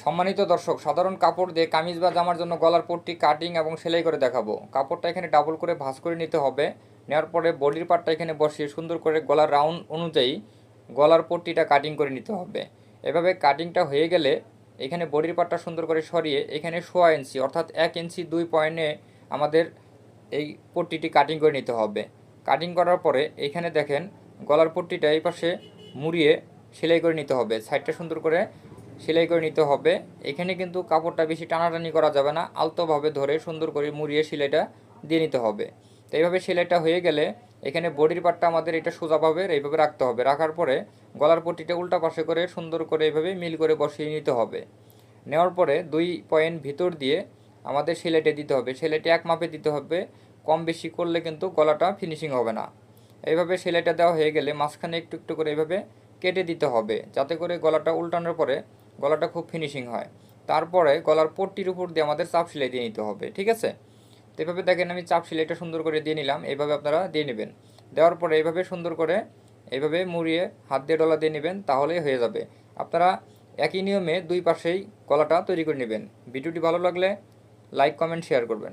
সম্মানিত দর্শক, সাধারণ কাপড় দিয়ে কামিজ বা জামার জন্য গলার পট্টি, কাটিং এবং সেলাই করে দেখাবো। কাপড়টা এখানে ডাবল করে ভাঁজ করে নিতে হবে। নেওয়ার পরে বডির পার্টটা এখানে বসিয়ে সুন্দর করে গলার রাউন্ড অনুযায়ী গলার পট্টিটা কাটিং করে নিতে হবে। এভাবে কাটিংটা হয়ে গেলে এখানে বডির পার্টটা সুন্দর করে সরিয়ে এখানে সোয়া ইঞ্চি অর্থাৎ এক ইঞ্চি দুই পয়েন্টে আমাদের এই পট্টিটি কাটিং করে নিতে হবে। কাটিং করার পরে এখানে দেখেন গলার পট্টিটা এই পাশে মুড়িয়ে সেলাই করে নিতে হবে। সাইডটা সুন্দর করে সেলাই করে নিতে হবে। এখানে কিন্তু কাপড়টা বেশি টানাটানি করা যাবে না, আলতোভাবে ধরে সুন্দর করে মুড়িয়ে সেলাইটা দিয়ে নিতে হবে। তো এইভাবে সেলাইটা হয়ে গেলে এখানে বডির পার্টটা আমাদের এটা সোজাভাবে এইভাবে রাখতে হবে। রাখার পরে গলার পট্টিটা উল্টা পাশে করে সুন্দর করে এইভাবে মিল করে বসিয়ে নিতে হবে। নেওয়ার পরে দুই পয়েন্ট ভিতর দিয়ে আমাদের সেলাইটা দিতে হবে। সেলাইটা এক মাপে দিতে হবে। কম বেশি করলে কিন্তু গলাটা ফিনিশিং হবে না। এইভাবে সেলাইটা দেওয়া হয়ে গেলে মাঝখানে একটু একটু করে এইভাবে কেটে দিতে হবে। যাতে করে গলাটা উল্টানোর পরে গলাটা খুব ফিনিশিং হয়। তারপরে গলার পট্টির উপর দিয়ে আমাদের চাপ সেলাই দিয়ে নিতে হবে, ঠিক আছে? তো এভাবে দেখেন আমি চাপ সেলাইটা সুন্দর করে দিয়ে নিলাম এইভাবে আপনারা দিয়ে নেবেন। দেওয়ার পরে এভাবে সুন্দর করে এভাবে মুড়িয়ে হাত দিয়ে ডলা দিয়ে নেবেন, তাহলেই হয়ে যাবে। আপনারা একই নিয়মে দুই পাশেই গলাটা তৈরি করে নেবেন। ভিডিওটি ভালো লাগলে লাইক, কমেন্ট শেয়ার করবেন।